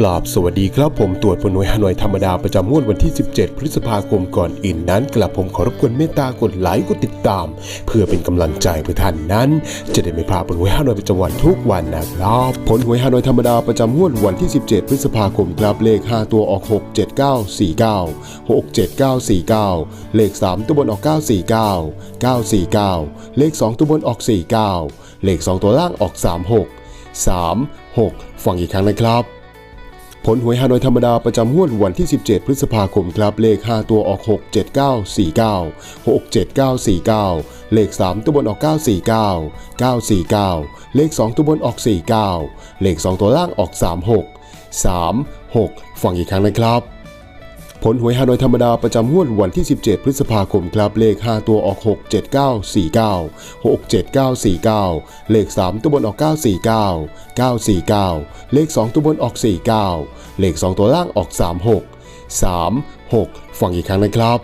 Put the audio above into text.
กราบสวัสดีครับผมตรวจผลหน่วยฮานอยธรรมดาประจำงวดวันที่ 17 พฤษภาคมก่อนอื่นนั้นกลับผมขอรบกวนเมตตากดไลค์กดติดตาม เพื่อเป็นกำลังใจเพื่อท่านนั้น จะได้ไม่พลาดผลหวยฮานอยประจำวันทุกวันนะครับผลหวยฮานอยธรรมดาประจำงวดวันที่ 17 พฤษภาคมครับเลข 5 ตัวออก 6 7 9 4 9 6 7 9 4 9 เลข 3 ตัวบนออก 949 949 เลข 2 ตัวบนออก 49 เลข 2 ตัวล่างออก 36 3 6 ฟังอีกครั้งนะครับ ผลหวยฮานอยธรรมดาประจำงวดวันที่ 17 พฤษภาคมครับ เลข 5 ตัวออก 6 7 9 4 9 6 7 9 4 9 เลข 3 ตัวบนออก 949 949 เลข 2 ตัวบนออก 49 เลข 2 ตัวล่างออก 36 3 6 ฟังอีกครั้งนะครับผลหวยฮานอยธรรมดาประจำงวดวันที่ 17 พฤษภาคมครับเลข 5 ตัวออก 6 7 9 4 9 6 7 9 4 9 เลข 3 ตัวบนออก 949 949 เลข 2 ตัวบนออก 49 เลข 2 ตัวล่างออก 36 3 6 ฟังอีกครั้งนะครับ